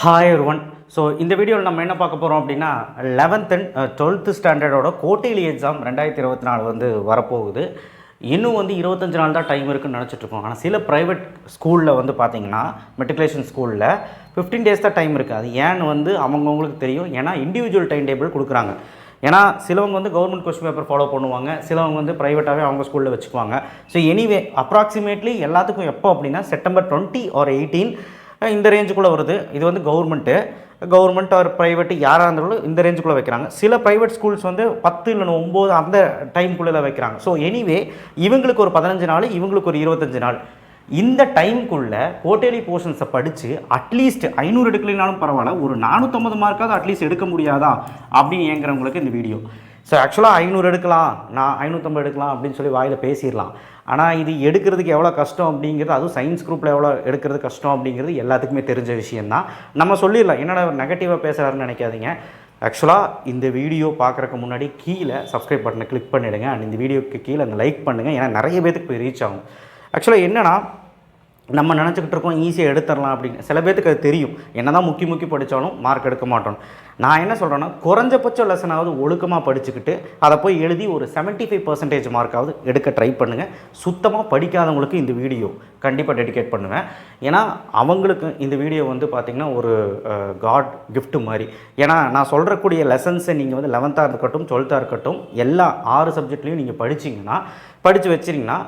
Hi one so இந்த வீடியோவில் நம்ம என்ன பார்க்க போகிறோம் அப்படின்னா லெவன்த் அண்ட் டுவெல்த்து ஸ்டாண்டர்டோட கோட்டைலி எக்ஸாம் ரெண்டாயிரத்தி இருபத்தி நாலு வந்து வரப்போகுது. இன்னும் வந்து இருபத்தஞ்சு நாள் தான் டைம் இருக்குன்னு நினச்சிட்ருக்கோம் ஆனால் சில ப்ரைவேட் ஸ்கூலில் வந்து பார்த்தீங்கன்னா மெட்ரிகுலேஷன் ஸ்கூலில் ஃபிஃப்டீன் டேஸ் தான் டைம் இருக்குது அது ஏன்னு வந்து அவங்கவுங்களுக்கு தெரியும். ஏன்னா இண்டிவிஜுவல் டைம் டேபிள் கொடுக்குறாங்க. ஏன்னா சிலவங்க வந்து கவர்மெண்ட் கொஸ்டின் பேப்பர் ஃபாலோ பண்ணுவாங்க. சிலவங்க வந்து ப்ரைவேட்டாகவே அவங்க ஸ்கூலில் வச்சுக்குவாங்க. ஸோ எனிவே அப்ராக்சிமேட்லி எல்லாத்துக்கும் எப்போ அப்படின்னா செப்டம்பர் டுவெண்ட்டி ஆர் எயிட்டீன் இந்த ரேஞ்சுக்குள்ளே வருது. இது வந்து கவர்மெண்ட்டு கவர்மெண்ட் ஆர் ப்ரைவேட்டு யாராக இருந்தாலும் இந்த ரேஞ்சுக்குள்ளே வைக்கிறாங்க. சில ப்ரைவேட் ஸ்கூல்ஸ் வந்து பத்து இல்லைன்னா ஒம்பது அந்த டைம்குள்ளே வைக்கிறாங்க. ஸோ எனிவே இவங்களுக்கு ஒரு பதினஞ்சு நாள் இவங்களுக்கு ஒரு இருபத்தஞ்சு நாள். இந்த டைம்குள்ளே கோட்டேலி போர்ஷன்ஸை படித்து அட்லீஸ்ட் ஐநூறு எடுக்கலைனாலும் பரவாயில்ல ஒரு நானூற்றம்பது மார்க்காவது அட்லீஸ்ட் எடுக்க முடியாதா? அப்படின்னு ஏங்குறவங்களுக்கு இந்த வீடியோ ஸோ ஆக்சுவலாக ஐநூறு எடுக்கலாம். நான் ஐநூற்றம்பது எடுக்கலாம் அப்படின்னு சொல்லி வாயில் பேசிடலாம். ஆனால் இது எடுக்கிறதுக்கு எவ்வளோ கஷ்டம் அப்படிங்கிறது அதுவும் சயின்ஸ் குரூப்பில் எவ்வளோ எடுக்கிறது கஷ்டம் அப்படிங்கிறது எல்லாத்துக்குமே தெரிஞ்ச விஷயந்தான் நம்ம சொல்லிடலாம். என்னடா நெகட்டிவாக பேசுகிறாருன்னு நினைக்காதீங்க. ஆக்சுவலாக இந்த வீடியோ பார்க்குறக்கு முன்னாடி கீழே சப்ஸ்கிரைப் பட்டனை கிளிக் பண்ணிவிடுங்க அண்ட் இந்த வீடியோக்கு கீழே அந்த லைக் பண்ணுங்கள் ஏன்னா நிறைய பேத்துக்கு போய் ரீச் ஆகும். ஆக்சுவலாக என்னென்னா நம்ம நினச்சிக்கிட்டு இருக்கோம் ஈஸியாக எடுத்துடலாம் அப்படின்னு. சில பேத்துக்கு அது தெரியும். என்ன தான் முக்கி முக்கி படித்தாலும் மார்க் எடுக்க மாட்டோம் நான் என்ன சொல்கிறேன்னா குறைஞ்சபட்ச லெசனாவது ஒழுக்கமாக படிச்சுக்கிட்டு அதை போய் எழுதி ஒரு 75% ஃபைவ் பர்சன்டேஜ் மார்க்காவது எடுக்க ட்ரை பண்ணுங்கள் சுத்தமாக படிக்காதவங்களுக்கு இந்த வீடியோ கண்டிப்பாக டெடிகேட் பண்ணுவேன். ஏன்னா அவங்களுக்கு இந்த வீடியோ வந்து பார்த்திங்கன்னா ஒரு காட் கிஃப்ட்டு மாதிரி. ஏன்னா நான் சொல்கிறக்கூடிய லெசன்ஸை நீங்கள் வந்து லெவன்த்தாக இருக்கட்டும் டுவெல்த்தாக இருக்கட்டும் எல்லா ஆறு சப்ஜெக்ட்லேயும் நீங்கள் படிச்சீங்கன்னா படித்து வச்சிங்கன்னா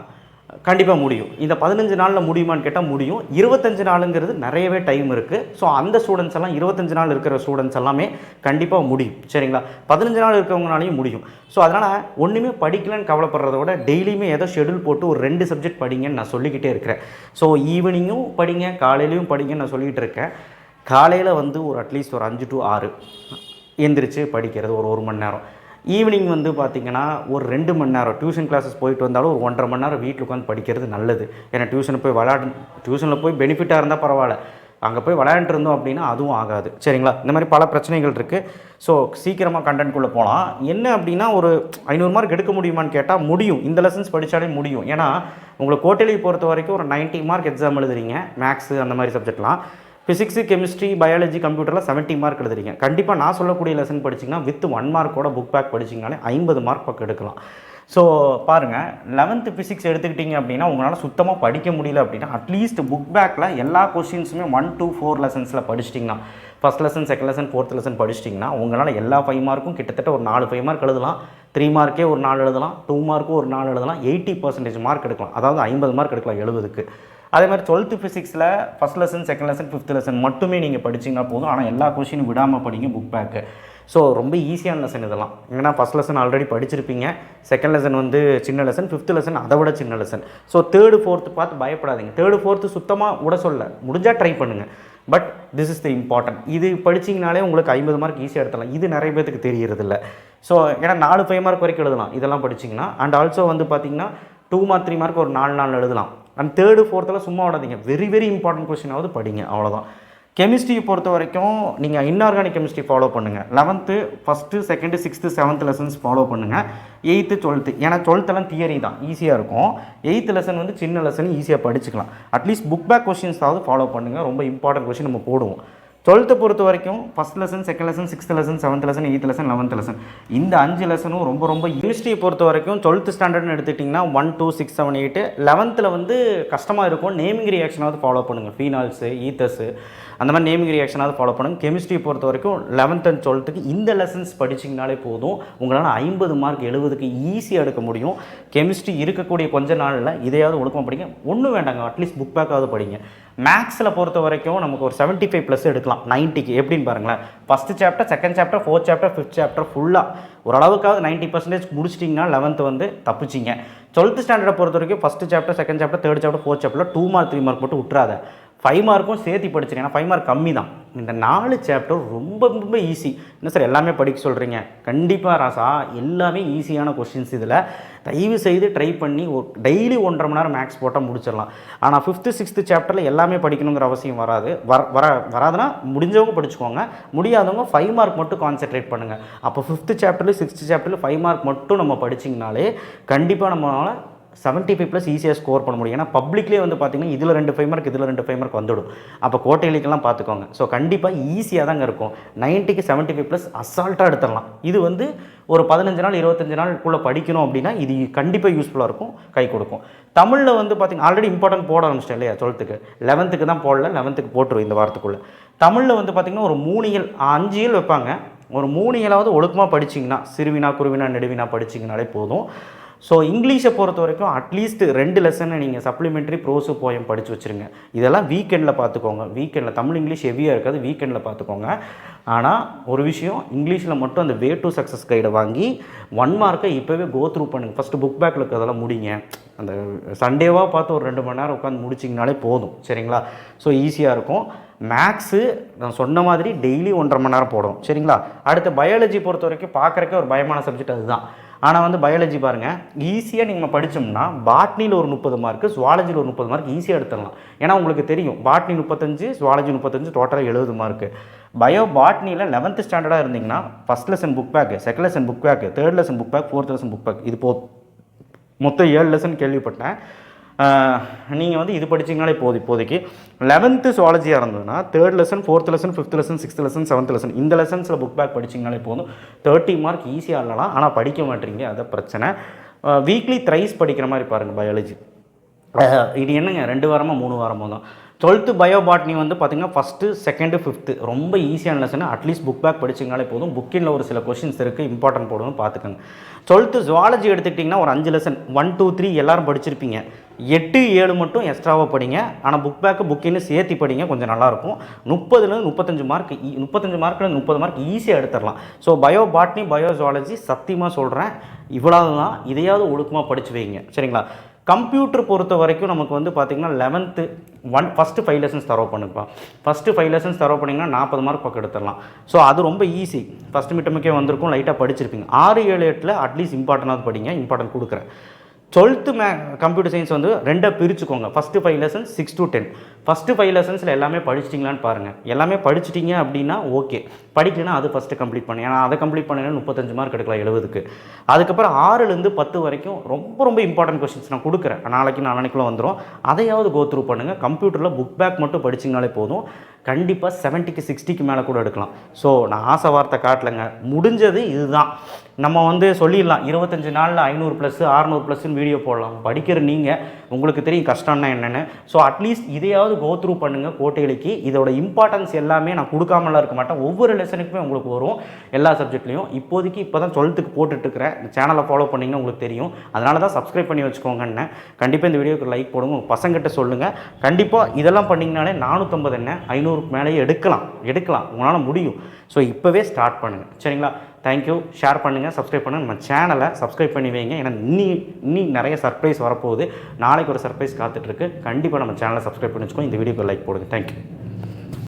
கண்டிப்பாக முடியும். இந்த பதினஞ்சு நாளில் முடியுமான்னு கேட்டால் முடியும். இருபத்தஞ்சு நாளுங்கிறது நிறையவே டைம் இருக்குது ஸோ அந்த ஸ்டூடெண்ட்ஸ் எல்லாம் இருபத்தஞ்சு நாள் இருக்கிற ஸ்டூடெண்ட்ஸ் எல்லாமே கண்டிப்பாக முடியும். சரிங்களா? பதினஞ்சு நாள் இருக்கிறவங்களாலையும் முடியும். ஸோ அதனால் ஒன்றுமே படிக்கலன்னு கவலைப்படுறத விட டெய்லியுமே ஏதோ ஷெடியூல் போட்டு ஒரு ரெண்டு சப்ஜெக்ட் படிங்கன்னு நான் சொல்லிக்கிட்டே இருக்கிறேன். ஸோ ஈவினிங்கும் படிங்க காலையிலையும் படிங்கன்னு நான் சொல்லிகிட்டு இருக்கேன். காலையில் வந்து ஒரு அட்லீஸ்ட் ஒரு அஞ்சு டு ஆறு எந்திரிச்சு படிக்கிறது ஒரு ஒரு மணி நேரம். ஈவினிங் வந்து பார்த்திங்கன்னா ஒரு ரெண்டு மணி நேரம் டியூஷன் கிளாஸஸ் போயிட்டு வந்தாலும் ஒரு ஒன்றரை மணி நேரம் வீட்டில் உட்காந்து படிக்கிறது நல்லது. ஏன்னா டியூஷனுக்கு போய் விளாடு டியூஷனில் போய் பெனிஃபிட்டாக இருந்தால் பரவாயில்ல. அங்கே போய் விளையாண்டுட்டு இருந்தோம் அப்படின்னா அதுவும் ஆகாது. சரிங்களா? இந்த மாதிரி பல பிரச்சனைகள் இருக்குது ஸோ சீக்கிரமாக கண்டென்ட்குள்ளே போகலாம் என்ன அப்படின்னா ஒரு ஐநூறு மார்க் எடுக்க முடியுமான்னு கேட்டால் முடியும். இந்த லெசன்ஸ் படித்தாலே முடியும். ஏன்னா உங்களை கோட்டலியை பொறுத்த வரைக்கும் ஒரு 90 மார்க் எக்ஸாம் எழுதுறீங்க. மேக்ஸு அந்த மாதிரி சப்ஜெக்ட்லாம் ஃபிசிக்ஸு கெமிஸ்ட்ரி பயாலஜி கம்ப்யூட்டரில் 70 மார்க் எழுதுறீங்க கண்டிப்பாக நான் சொல்லக்கூடிய லெசன் படிச்சிங்கன்னா வித் ஒன் மார்க்கோட புக் பேக் படிச்சிங்கனாலே ஐம்பது மார்க் பக்கம் எடுக்கலாம். ஸோ பாருங்கள் லெவன்த்து ஃபிசிக்ஸ் எடுத்துக்கிட்டிங்க அப்படின்னா உங்களால் சுத்தமாக படிக்க முடியல அப்படின்னா அட்லீஸ்ட் புக் பேக்கில் எல்லா கொஷின்ஸுமே ஒன் டூ ஃபோர் லெசன்ஸில் படிச்சிட்டிங்கன்னா first lesson second lesson fourth lesson படிச்சிட்டிங்கன்னா உங்களால் எல்லா ஃபைவ் மார்க்கும் கிட்டத்தட்ட ஒரு நாலு ஃபைவ் மார்க் எழுதலாம். த்ரீ மார்க்கே ஒரு நாலு எழுதலாம் டூ மார்க்கும் ஒரு நாலு எழுதலாம் எயிட்டி பர்சன்டேஜ் மார்க் எடுக்கலாம். அதாவது ஐம்பது மார்க் எடுக்கலாம் எழுபதுக்கு அதே மாதிரி டுவெல்த்து ஃபிசிக்ஸில் first lesson second lesson fifth lesson மட்டுமே நீங்கள் படிச்சிங்கன்னா போதும். ஆனால் எல்லா கொஷினும் விடாமல் படிங்க புக் பேக்கு ஸோ ரொம்ப ஈஸியான லெசன் இதெல்லாம். ஏன்னா ஃபஸ்ட் லெசன் ஆல்ரெடி படிச்சிருப்பீங்க. செகண்ட் லெசன் வந்து சின்ன லெசன் ஃபிஃப்த் லெசன் அதை விட சின்ன லெசன் ஸோ தேர்டு ஃபோர்த்து பார்த்து பயப்படாதீங்க. தேர்டு ஃபோர்த்து சுத்தமாக விட சொல்ல. முடிஞ்சால் ட்ரை பண்ணுங்கள் but this is the important இது படிச்சிங்கனாலே உங்களுக்கு ஐம்பது மார்க் ஈஸியாக எடுத்துடலாம். இது நிறைய பேத்துக்கு தெரியறதில்ல. ஸோ ஏன்னா நாலு ஃபைவ் மார்க் வரைக்கும் எழுதலாம். இதெல்லாம் படிச்சிங்கன்னா. அண்ட் ஆல்சோ வந்து பார்த்திங்கன்னா டூ மார்க் த்ரீ மார்க் ஒரு நாலு நாள் எழுதலாம். அண்ட் தேர்டு ஃபோர்த்தெல்லாம் சும்மா விடாதீங்க. வெரி வெரி இம்பார்ட்டன்ட் கொஸ்டினாவது படிங்க. அவ்வளோதான் கெமிஸ்ட்ரியை பொறுத்த வரைக்கும் நீங்கள் இன்ஆர்கானிக் கெமிஸ்ட்ரி ஃபாலோ பண்ணுங்கள் eleventh first second sixth seventh lessons follow பண்ணுங்கள் எயித்து டுவெல்த்து ஏன்னா டுவெல்த்தெல்லாம் தியரி தான். ஈஸியாக இருக்கும். எயித்து லெசன் வந்து சின்ன லெசன் ஈஸியாக படிச்சுக்கலாம். அட்லீஸ்ட் புக் பேக் கொஷின்ஸாவது ஃபாலோ பண்ணுங்கள் ரொம்ப இம்பார்ட்டன்ட் கொஷின் நம்ம போடுவோம். டுவெல்த்து பொறுத்த வரைக்கும் first lesson second lesson sixth lesson seventh lesson eighth lesson eleventh lesson இந்த அஞ்சு லெசனும் ரொம்ப ரொம்ப கெமிஸ்ட்ரியை பொறுத்த வரைக்கும் டுவெல்த் ஸ்டாண்டர்ட்னு எடுத்துக்கிட்டிங்கன்னா one two six seven eight லெவன்த்தில் வந்து கஷ்டமாக இருக்கும். நேமிங் ரியாக்ஷனாவது ஃபாலோ பண்ணுங்கள் ஃபீனால்ஸு ஈத்தஸு அந்த மாதிரி நேமிங் ரியாக்ஷனாவது ஃபாலோ பண்ணுங்கள் கெமிஸ்ட்ரி பொறுத்த வரைக்கும் லெவன்த் அண்ட் டுவெல்த்துக்கு இந்த லெசன்ஸ் படிச்சிங்கனாலே போதும். உங்களால் ஐம்பது மார்க் எழுபதுக்கு ஈஸியாக எடுக்க முடியும். கெமிஸ்ட்ரி இருக்கக்கூடிய கொஞ்ச நாளில் இதையாவது ஒழுக்கமாக படிங்க. ஒன்றும் வேண்டாங்க. அட்லீஸ்ட் புக் பேக்காவது படிங்க. மேக்ஸில் பொறுத்த வரைக்கும் நமக்கு ஒரு 75 ஃபைவ் ப்ளஸ் எடுக்கலாம். நைன்ட்டிக்கு எப்படின்னு பாருங்களேன். First chapter second chapter fourth chapter fifth chapter ஃபுல்லாக ஓரளவுக்காவது நைன்ட்டி பர்சன்டேஜ் முடிச்சிட்டிங்கன்னா லெவன்த்து வந்து தப்பிச்சிங்க. டுவெல்த் ஸ்டாண்டர்டை பொறுத்த வரைக்கும் first chapter second chapter third chapter fourth chapter two mark three mark மட்டும் விட்றாத ஃபைவ் மார்க்கும் சேர்த்து படிச்சிருக்கேன். ஏன்னா ஃபைவ் மார்க் கம்மி தான் இந்த நாலு சாப்டர் ரொம்ப ரொம்ப ஈஸி என்ன சார் எல்லாமே படிக்க சொல்கிறீங்க கண்டிப்பாக ராசா எல்லாமே ஈஸியான கொஷின்ஸ் இதில். தயவு செய்து ட்ரை பண்ணி டெய்லி ஒன்றரை மணி நேரம் மேக்ஸ் போட்டால் முடிச்சிடலாம். ஆனால் ஃபிஃப்த்து சிக்ஸ்த்து சாப்டரில் எல்லாமே படிக்கணுங்கிற அவசியம் வராது. வர வர வராதுன்னா முடிஞ்சவங்க படிச்சுக்கோங்க. முடியாதவங்க ஃபைவ் மார்க் மட்டும் கான்சென்ட்ரேட் பண்ணுங்கள் அப்போ ஃபிஃப்த்து சாப்டர்லேயும் சிக்ஸ்த்து சாப்டர்லேயும் ஃபைவ் மார்க் மட்டும் நம்ம படிச்சிங்கனாலே கண்டிப்பாக நம்மளால் செவன்ட்டி ஃபைவ் ப்ளஸ் ஈஸியாக ஸ்கோர் பண்ண முடியும். ஏன்னா பப்ளிக்லேயே வந்து பார்த்தீங்கன்னா இதில் ரெண்டு ஃபைவ் மார்க் இதில் ரெண்டு ஃபைவ் மார்க் வந்துடும். அப்போ கோட்டைகளுக்கெல்லாம் பார்த்துக்கோங்க ஸோ கண்டிப்பாக ஈஸியாக தாங்க இருக்கும். நைன்ட்டிக்கு செவன்ட்டி ஃபைவ் ப்ளஸ் அசால்ட்டாக எடுத்துடலாம். இது வந்து ஒரு பதினஞ்சு நாள் இருபத்தஞ்சு நாளுக்குள்ளே படிக்கணும் அப்படின்னா இது கண்டிப்பாக யூஸ்ஃபுல்லாக இருக்கும் கை கொடுக்கும். தமிழில் வந்து பார்த்தீங்கன்னா ஆல்ரெடி இம்பார்ட்டன்ட் போட ஆரம்பிச்சிட்டேன் இல்லையா டுவெல்த்துக்கு லெவன்த்துக்கு தான் போடல லெவன்த்துக்கு போட்டுரும் இந்த வாரத்துக்குள்ளே. தமிழில் வந்து பார்த்திங்கன்னா ஒரு மூணு இயல் அஞ்சு இயல் வைப்பாங்க. ஒரு மூணு இயலாவது ஒழுக்கமாக படிச்சிங்கன்னா சிறுவினா குருவினா நெடுவினா படிச்சிங்கனாலே போதும். ஸோ இங்கிலீஷை பொறுத்த வரைக்கும் அட்லீஸ்ட் ரெண்டு லெசனை நீங்கள் சப்ளிமெண்ட்ரி ப்ரோஸு போயம் படித்து வச்சுருங்க. இதெல்லாம் வீக்கெண்டில் பார்த்துக்கோங்க. வீக்கெண்டில் தமிழ் இங்கிலீஷ் ஹெவியாக இருக்காது. வீக்கெண்டில் பார்த்துக்கோங்க. ஆனால் ஒரு விஷயம் இங்கிலீஷில் மட்டும் அந்த வே டு சக்ஸஸ் கைடை வாங்கி ஒன் மார்க்கை இப்போவே கோ த்ரூ பண்ணுங்க. ஃபஸ்ட்டு புக் பேக்கில் இருக்கிறதெல்லாம் முடிங்க. அந்த சண்டேவாக பார்த்து ஒரு ரெண்டு மணி நேரம் உட்காந்து முடிச்சிங்கனாலே போதும். சரிங்களா? ஸோ ஈஸியாக இருக்கும். மேக்ஸு நான் சொன்ன மாதிரி டெய்லி ஒன்றரை மணி நேரம் போடும் சரிங்களா? அடுத்து பயாலஜி பொறுத்த வரைக்கும் பார்க்குறக்கே ஒரு பயமான சப்ஜெக்ட் அதுதான். ஆனால் வந்து பயாலஜி பாருங்கள் ஈஸியாக நீங்கள் படித்தோம்னா பாட்னியில் ஒரு முப்பது மார்க்கு சுவாலஜியில் ஒரு முப்பது மார்க் ஈஸியாக எடுத்துடலாம். ஏன்னா உங்களுக்கு தெரியும் பாட்னி முப்பத்தஞ்சு சுவாலஜி முப்பத்தஞ்சு டோட்டலாக எழுபது மார்க்கு பயோ பாட்னியில் லெவன்த்து ஸ்டாண்டர்டாக இருந்தீங்கன்னா first lesson book back second lesson book back third lesson book back fourth lesson book back இது போ மொத்தம் ஏழு லெசன் கேள்விப்பட்டேன். நீங்கள் வந்து இது படிச்சிங்கனாலே போதும் இப்போதைக்கு. லெவன்த்து சுவாலஜியாக இருந்ததுன்னா third lesson fourth lesson fifth lesson sixth lesson seventh lesson இந்த லெசன்ஸில் புக் பேக் படிச்சிங்கனாலே போதும். தேர்ட்டி மார்க் ஈஸியாக இல்லலாம் ஆனால் படிக்க மாட்டீங்க அதை பிரச்சனை. வீக்லி த்ரைஸ் படிக்கிற மாதிரி பாருங்கள் பயாலஜி இது என்னங்க? ரெண்டு வாரமாக மூணு வாரமாக தான். டுவெல்த்து பயோபாட்னி வந்து பார்த்தீங்கன்னா ஃபஸ்ட்டு செகண்டு ஃபிஃப்த்து ரொம்ப ஈஸியான lesson at least book back படிச்சிங்கனாலே போதும். புக்கினில் ஒரு சில கொஷின்ஸ் இருக்குது இம்பார்ட்டன்ட் போடணும் பார்த்துக்கோங்க டுவெல்த்து ஜுவாலஜி எடுத்துக்கிட்டிங்கன்னா ஒரு அஞ்சு லெசன் ஒன் டூ த்ரீ எல்லாரும் படிச்சிருப்பீங்க. எட்டு ஏழு மட்டும் எக்ஸ்ட்ராவாக படிங்க. ஆனால் புக் பேக்கு புக்கின்னு சேர்த்து படிங்க கொஞ்சம் நல்லாயிருக்கும் முப்பதுலேருந்து முப்பத்தஞ்சு மார்க் முப்பத்தஞ்சு மார்க்லேருந்து முப்பது மார்க் ஈஸியாக எடுத்துடலாம் so bio botany bio zoology சத்தியமாக சொல்கிறேன் இவ்வளவு தான் இதையாவது ஒழுக்கமாக படிச்சு வைங்க. சரிங்களா? கம்ப்யூட்டர் பொறுத்த வரைக்கும் நமக்கு வந்து பார்த்திங்கன்னா eleventh one first five lessons தரவு பண்ணுப்பா. ஃபஸ்ட்டு ஃபைவ் லெசன்ஸ் தரவு பண்ணிங்கன்னா நாற்பது மார்க் பக்கம் எடுத்துடலாம். ஸோ அது ரொம்ப ஈஸி ஃபஸ்ட் மிட்டமுக்கே வந்திருக்கும் லைட்டாக படிச்சிருப்பீங்க. ஆறு ஏழு எட்டில் அட்லீஸ்ட் இம்பார்ட்டனாக படிங்க இம்பார்ட்டன்ட் கொடுக்குறேன். டுவெல்த்து மே கம்ப்யூட்டர் சயின்ஸ் வந்து ரெண்டாக பிரிச்சுக்கோங்க. First five lessons six to ten first five லெசன்ஸில் எல்லாமே படிச்சிட்டிங்களான்னு பாருங்கள் எல்லாமே படிச்சிட்டிங்க அப்படின்னா ஓகே படிக்கலைன்னா அது ஃபஸ்ட்டு கம்ப்ளீட் பண்ணு. ஏன்னா அதை கம்ப்ளீட் பண்ணினா முப்பத்தஞ்சு மார்க் எடுக்கலாம் எழுபதுக்கு. அதுக்கப்புறம் ஆறுலேருந்து பத்து வரைக்கும் ரொம்ப ரொம்ப இம்பார்ட்டன்ட் கொஸ்டின்ஸ் நான் கொடுக்குறேன். நாளைக்கு நாளைக்குள்ள வந்துடும் அதையாவது கோ த்ரூ பண்ணுங்கள் கம்ப்யூட்டரில் புக் பேக் மட்டும் படிச்சிங்கனாலே போதும். கண்டிப்பாக செவன்ட்டிக்கு சிக்ஸ்டிக்கு மேலே கூட எடுக்கலாம். ஸோ நான் ஆசை வார்த்தை காட்டலைங்க. முடிஞ்சது இதுதான். நம்ம வந்து சொல்லிடலாம். இருபத்தஞ்சி நாளில் ஐநூறு ப்ளஸ் ஆறுநூறு ப்ளஸ்ன்னு வீடியோ போடலாம். படிக்கிற நீங்கள் உங்களுக்கு தெரியும் கஷ்டம்னா என்னென்னு. ஸோ அட்லீஸ்ட் இதையாவது கோ த்ரூ பண்ணுங்கள் கோட்டைகளுக்கு. இதோட இம்பார்ட்டன்ஸ் எல்லாமே நான் கொடுக்காமலாம் இருக்க மாட்டேன். ஒவ்வொரு லெசனுக்குமே உங்களுக்கு வரும். எல்லா சப்ஜெக்ட்லையும் இப்போதைக்கு இப்போ தான் டுவெல்த்துக்கு போட்டுட்ருக்கிறேன். இந்த சேனலை ஃபாலோ பண்ணிங்கன்னா உங்களுக்கு தெரியும். அதனால தான் சப்ஸ்கிரைப் பண்ணி வச்சுக்கோங்கன்னு. கண்டிப்பாக இந்த வீடியோக்கு லைக் போடுங்க. உங்கள் பசங்கிட்ட சொல்லுங்கள் கண்டிப்பாக இதெல்லாம் பண்ணிங்கனாலே நானூற்றம்பது என்ன? ஐநூறுக்கு மேலேயே எடுக்கலாம். எடுக்கலாம். உங்களால் முடியும். ஸோ இப்போவே ஸ்டார்ட் பண்ணுங்கள் சரிங்களா? தேங்க்யூ ஷேர் பண்ணுங்கள் சப்ஸ்கிரைப் பண்ணுங்கள் நம்ம சேனலை சப்ஸ்கிரைப் பண்ணி வைங்க. ஏன்னா இன்னி இன்னி நிறைய சர்ப்ரைஸ் வரப்போகுது. நாளைக்கு ஒரு சர்ப்ரைஸ் காத்துட்ருக்கு கண்டிப்பாக நம்ம சேனலை சப்ஸ்கிரைப் பண்ணி வச்சுக்கோங்க. இந்த வீடியோக்கு லைக் போடுங்க. தேங்க்யூ